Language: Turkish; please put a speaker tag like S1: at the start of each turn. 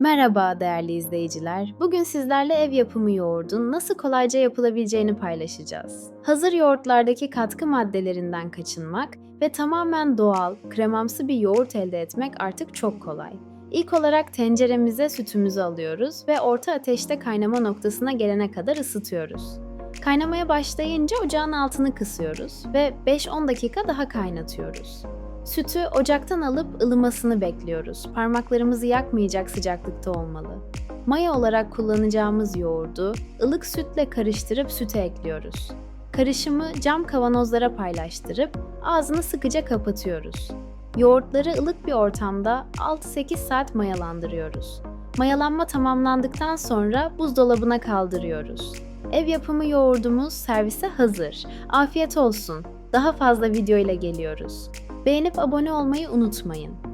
S1: Merhaba değerli izleyiciler. Bugün sizlerle ev yapımı yoğurdun nasıl kolayca yapılabileceğini paylaşacağız. Hazır yoğurtlardaki katkı maddelerinden kaçınmak ve tamamen doğal, kremamsı bir yoğurt elde etmek artık çok kolay. İlk olarak tenceremize sütümüzü alıyoruz ve orta ateşte kaynama noktasına gelene kadar ısıtıyoruz. Kaynamaya başlayınca ocağın altını kısıyoruz ve 5-10 dakika daha kaynatıyoruz. Sütü ocaktan alıp ılımasını bekliyoruz. Parmaklarımızı yakmayacak sıcaklıkta olmalı. Maya olarak kullanacağımız yoğurdu ılık sütle karıştırıp süte ekliyoruz. Karışımı cam kavanozlara paylaştırıp ağzını sıkıca kapatıyoruz. Yoğurtları ılık bir ortamda 6-8 saat mayalandırıyoruz. Mayalanma tamamlandıktan sonra buzdolabına kaldırıyoruz. Ev yapımı yoğurdumuz servise hazır. Afiyet olsun. Daha fazla video ile geliyoruz. Beğenip abone olmayı unutmayın.